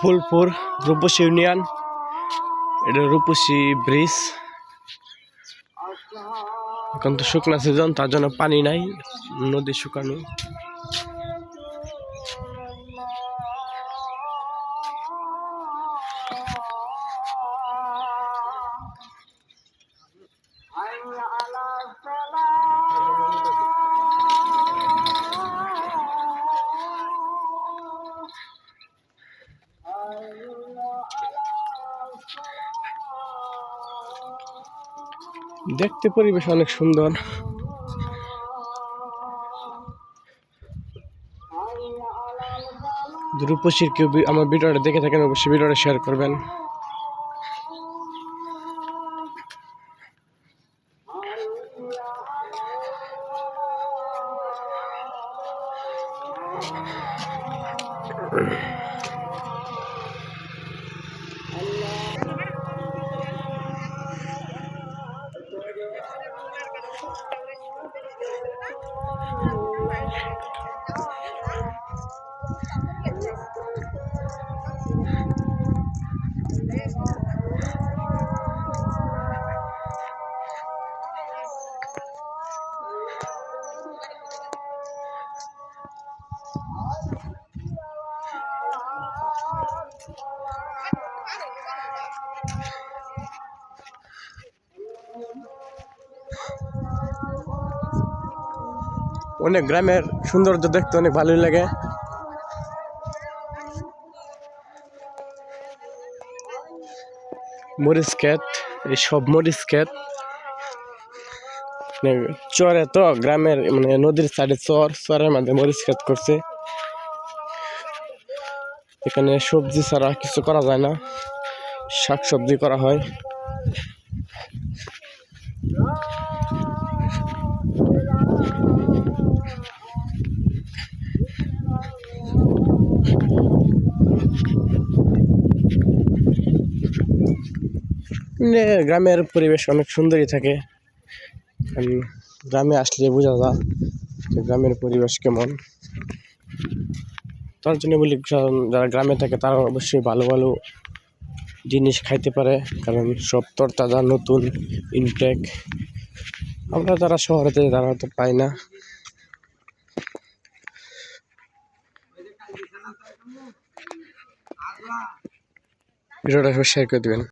ফুলপুর রূপসী union. এটা রূপসী bridge. এখন তো শুকনা সিজন তার জন্য পানি নাই, নদী শুকানো। দেখতে পরিবেশ অনেক সুন্দর। রূপসীর কেউ আমার ভিডিওটা দেখে থাকেন অবশ্যই ভিডিওটা শেয়ার করবেন। অনেক গ্রামের সৌন্দর্য দেখতে অনেক ভালোই লাগে। মরিচ ক্ষেত, এই সব মরিচ ক্ষেত। মানে চরে তো গ্রামের মানে নদীর সাইডে চর, চরের মধ্যে মরিচ ক্ষেত করছে। এখানে সবজি ছাড়া কিছু করা যায় না। শাক সবজি করা হয়। গ্রামের পরিবেশ অনেক সুন্দরই থাকে। গ্রামে আসলে বোঝা যায় গ্রামের পরিবেশ কেমন। তার জন্য বলি যারা গ্রামে থাকে তারা অবশ্যই ভালো ভালো জিনিস খাইতে পারে, কারণ সব তরতাজা, নতুন ইনটেক আমরা যারা শহরেতে তারা তো পাই না। ভিডিওটা শেয়ার করে দেবেন।